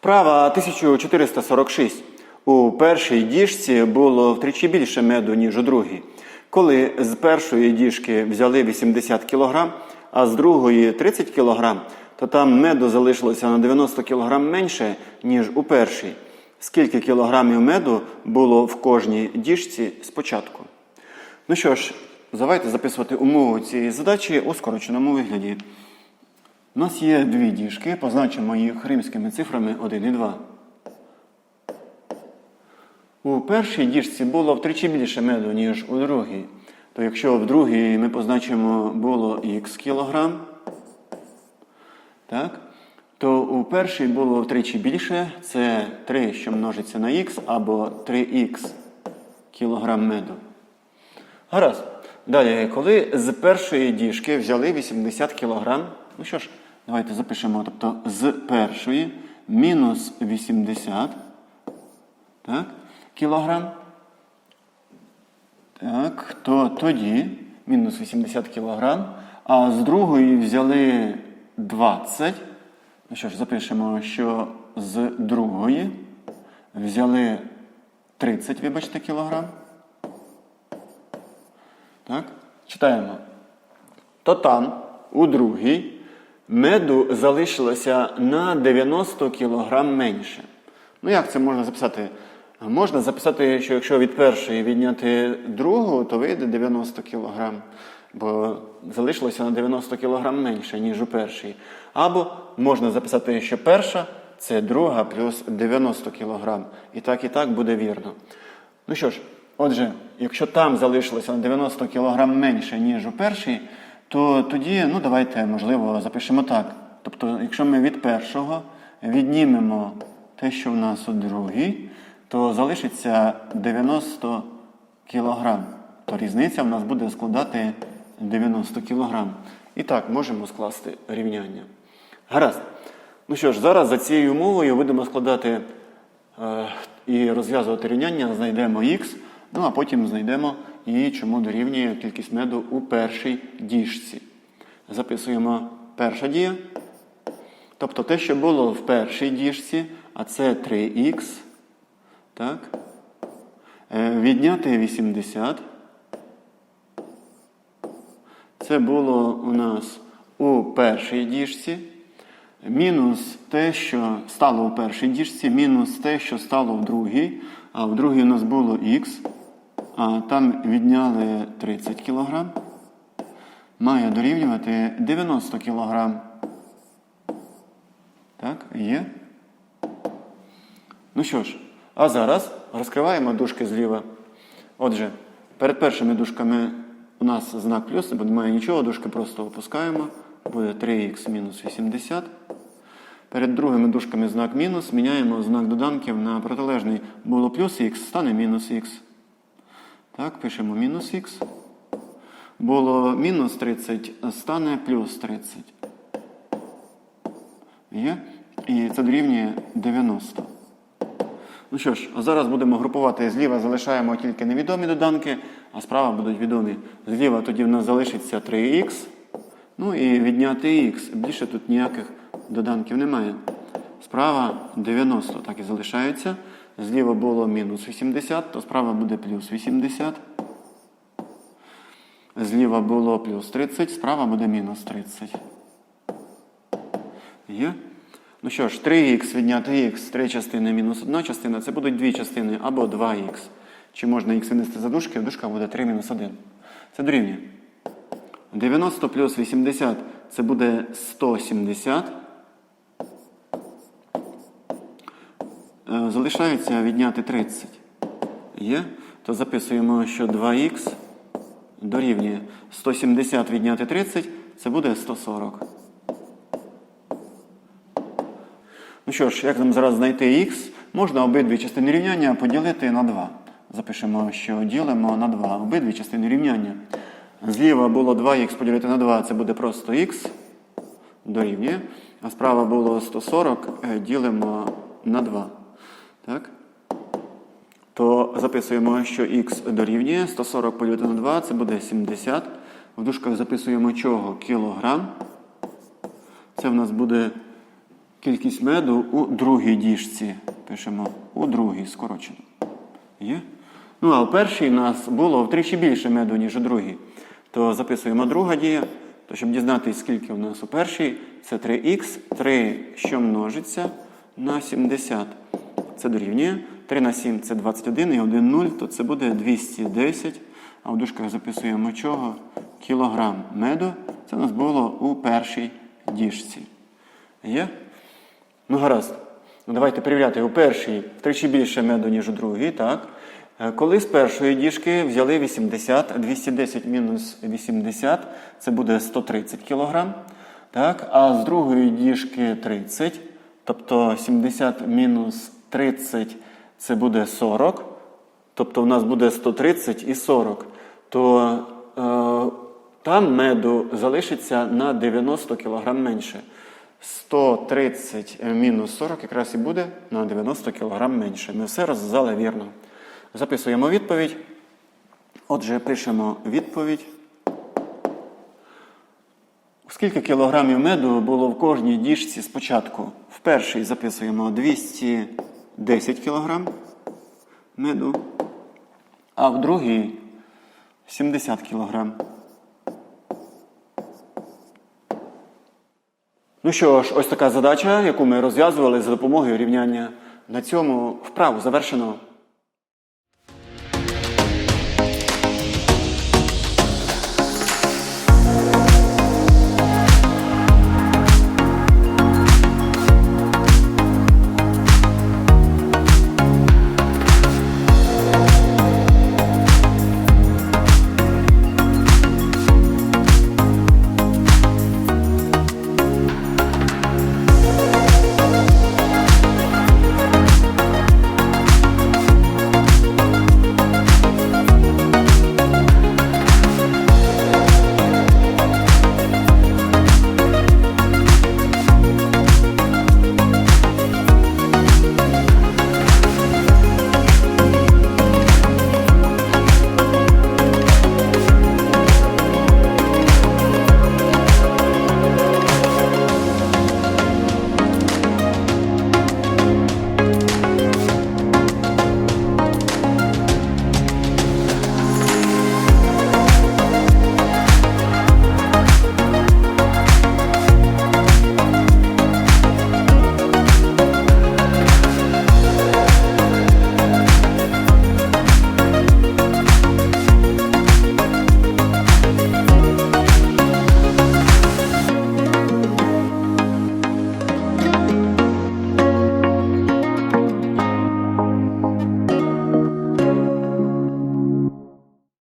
Вправа 1446. У першій діжці було втричі більше меду, ніж у другій. Коли з першої діжки взяли 80 кг, а з другої 30 кг, то там меду залишилося на 90 кг менше, ніж у першій. Скільки кілограмів меду було в кожній діжці спочатку? Ну що ж, давайте записувати умову цієї задачі у скороченому вигляді. У нас є дві діжки, позначимо їх римськими цифрами 1 і 2. У першій діжці було втричі більше меду, ніж у другій. То якщо в другій ми позначимо було х кілограм, так, то у першій було втричі більше, це 3, що множиться на х, або 3х кілограм меду. Гаразд. Далі, коли з першої діжки взяли 80 кг, ну що ж, давайте запишемо, тобто з першої мінус 80 так, кілограм. Так, то тоді мінус 80 кг, а з другої взяли 20. Ну що ж, запишемо, що з другої взяли 30, вибачте, кілограм. Так? Читаємо. То там, у другій, меду залишилося на 90 кг менше. Ну, як це можна записати? Можна записати, що якщо від першої відняти другу, то вийде 90 кг. Бо залишилося на 90 кг менше, ніж у першій. Або можна записати, що перша це друга плюс 90 кг. І так, і так буде вірно. Ну що ж, отже, якщо там залишилося на 90 кг менше, ніж у першій, то тоді, ну давайте, можливо, запишемо так. Тобто, якщо ми від першого віднімемо те, що в нас у другій, то залишиться 90 кг. То різниця в нас буде складати 90 кг. І так, можемо скласти рівняння. Гаразд. Ну що ж, зараз за цією умовою будемо складати е, і розв'язувати рівняння, знайдемо х, ну а потім знайдемо і чому дорівнює кількість меду у першій діжці. Записуємо перша дія. Тобто те, що було в першій діжці, а це 3х. Так. Е, Відняти 80. Це було у нас у першій діжці. Мінус те, що стало у першій діжці, мінус те, що стало в другій. А в другій у нас було х. Там відняли 30 кг. Має дорівнювати 90 кг. Так, є. Ну що ж, а зараз розкриваємо дужки зліва. Отже, перед першими дужками у нас знак плюс, бо немає нічого, дужки просто опускаємо. Буде 3х мінус 80. Перед другими дужками знак мінус, міняємо знак доданків на протилежний. Було плюс х, стане мінус х. Так, пишемо мінус х. Було мінус 30, стане плюс 30. Є? І це дорівнює 90. Ну що ж, а зараз будемо групувати зліва, залишаємо тільки невідомі доданки, а справа будуть відомі. Зліва тоді в нас залишиться 3х. Ну і відняти х. Більше тут ніяких доданків немає. Справа 90, так і залишається. Зліва було мінус 80, то справа буде плюс 80. Зліва було плюс 30, справа буде мінус 30. Є? Ну що ж, 3х відняти х, 3 частини мінус 1 частина, це будуть дві частини або 2х. Чи можна х винести за дужки, дужка буде 3 мінус 1. Це дорівнює. 90 плюс 80 це буде 170. Залишається відняти 30. Є? То записуємо, що 2х дорівнює 170 відняти 30, це буде 140. Ну що ж, як нам зараз знайти х? Можна обидві частини рівняння поділити на 2. Запишемо, що ділимо на 2 обидві частини рівняння. Зліва було 2х поділити на 2, це буде просто х дорівнює. А справа було 140, е, ділимо на 2. Так? То записуємо, що х дорівнює 140 поділити на 2, це буде 70. В дужках записуємо чого? Кілограм. Це в нас буде кількість меду у другій діжці. Пишемо у другій скорочено. Є? Ну, а у першій у нас було втричі більше меду, ніж у другій. То записуємо друга дія. То щоб дізнатися, скільки у нас у першій, це 3х, 3, що множиться на 70. Це дорівнює. 3 на 7 це 21 і 1 0, то це буде 210. А в дужках записуємо чого? Кілограм меду. Це у нас було у першій діжці. Є? Ну, гаразд. Ну, давайте перевіряти. У першій втричі більше меду, ніж у другій, так? Е, Коли з першої діжки взяли 80, 210 мінус 80, це буде 130 кг. Так? А з другої діжки 30, тобто 70 мінус 30 це буде 40. Тобто у нас буде 130 і 40. То е, там меду залишиться на 90 кг менше. 130 мінус 40 якраз і буде на 90 кг менше. Ми все розв'язали вірно. Записуємо відповідь. Отже, пишемо відповідь. Скільки кілограмів меду було в кожній діжці спочатку? В першій записуємо 210 кілограм меду, а в другій 70 кілограм. Ну що ж, ось така задача, яку ми розв'язували за допомогою рівняння. На цьому вправу завершено.